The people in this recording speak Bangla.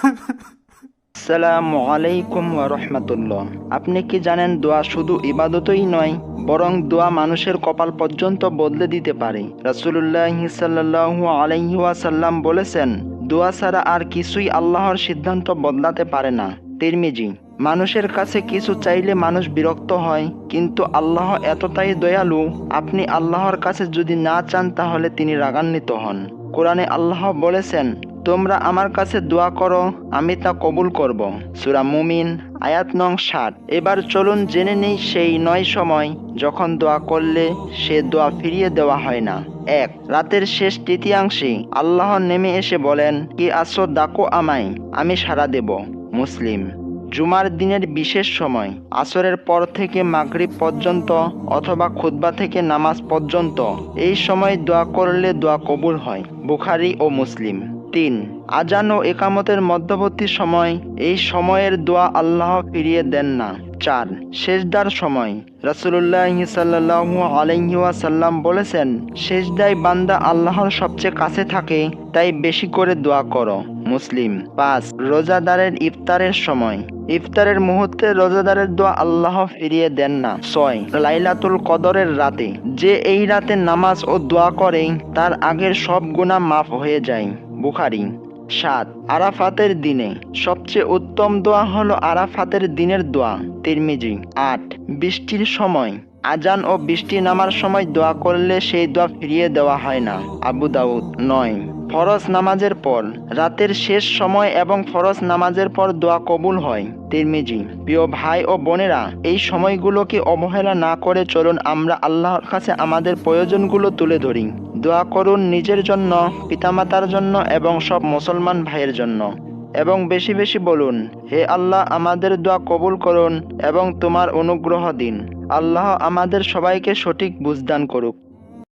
আসসালামু আলাইকুম রাহমাতুল্লাহ। আপনি কি জানেন দোয়া শুধু ইবাদতই নয়, বরং দোয়া মানুষের কপাল পর্যন্ত বদলে দিতে পারে। রাসূলুল্লাহ সাল্লাল্লাহু আলাইহি ওয়াসাল্লাম বলেছেন, দোয়া ছাড়া আর কিছুই আল্লাহর সিদ্ধান্ত বদলাতে পারে না। তিরমিজি, মানুষের কাছে কিছু চাইলে মানুষ বিরক্ত হয়, কিন্তু আল্লাহ এতটাই দয়ালু, আপনি আল্লাহর কাছে যদি না চান তাহলে তিনি রাগান্বিত হন। কোরআনে আল্লাহ বলেছেন তোমরা আমার কাছে দোয়া করো, আমি তা কবুল করব। সুরা মুমিন, আয়াত নং ষাট এবার চলুন জেনে নেই সেই নয় সময়, যখন দোয়া করলে সে দোয়া ফিরিয়ে দেওয়া হয় না। এক, রাতের শেষ তৃতীয়াংশে আল্লাহ নেমে এসে বলেন, কি আসো ডাকো আমায়, আমি সাড়া দেব। মুসলিম, জুমার দিনের বিশেষ সময়, আসরের পর থেকে মাগরিব পর্যন্ত অথবা খুতবা থেকে নামাজ পর্যন্ত, এই সময় দোয়া করলে দোয়া কবুল হয়, বুখারি ও মুসলিম। তিন আজান ও একামতের মধ্যবর্তী সময়, এই সময়ের দোয়া আল্লাহ ফিরিয়ে দেন না। চার শেষদার সময়। রাসুল্লাহ সাল্লাহু আলহিউসাল্লাম বলেছেন শেষদায় বান্দা আল্লাহর সবচেয়ে কাছে থাকে, তাই বেশি করে দোয়া করো। মুসলিম। পাঁচ, রোজাদারের ইফতারের সময়। ইফতারের মুহূর্তে রোজাদারের দোয়া আল্লাহ ফিরিয়ে দেন না। ছয়, লাইলাতুল কদরের রাতে। যে এই রাতে নামাজ ও দোয়া করে, তার আগের সব গুণা মাফ হয়ে যায়। বুখারি সাত, আরাফাতের দিনে সবচেয়ে উত্তম দোয়া হলো আরাফাতের দিনের দোয়া। তিরমিজি আট, বৃষ্টির সময়, আজান ও বৃষ্টি নামার সময় দোয়া করলে সেই দোয়া ফিরিয়ে দেওয়া হয় না। আবু দাউদ নয়। ফরজ নামাজের পর, রাতের শেষ সময় এবং ফরজ নামাজের পর দোয়া কবুল হয়। তিরমিজি, প্রিয় ভাই ও বোনেরা, এই সময়গুলোকে অবহেলা না করে চলুন আমরা আল্লাহর কাছে আমাদের প্রয়োজনগুলো তুলে ধরি। দোয়া করুন নিজের জন্য, পিতামাতার জন্য এবং সব মুসলমান ভাইয়ের জন্য। এবং বেশি বেশি বলুন, হে আল্লাহ আমাদের দোয়া কবুল করুন এবং তোমার অনুগ্রহ দিন। আল্লাহ আমাদের সবাইকে সঠিক বুঝদান করুক।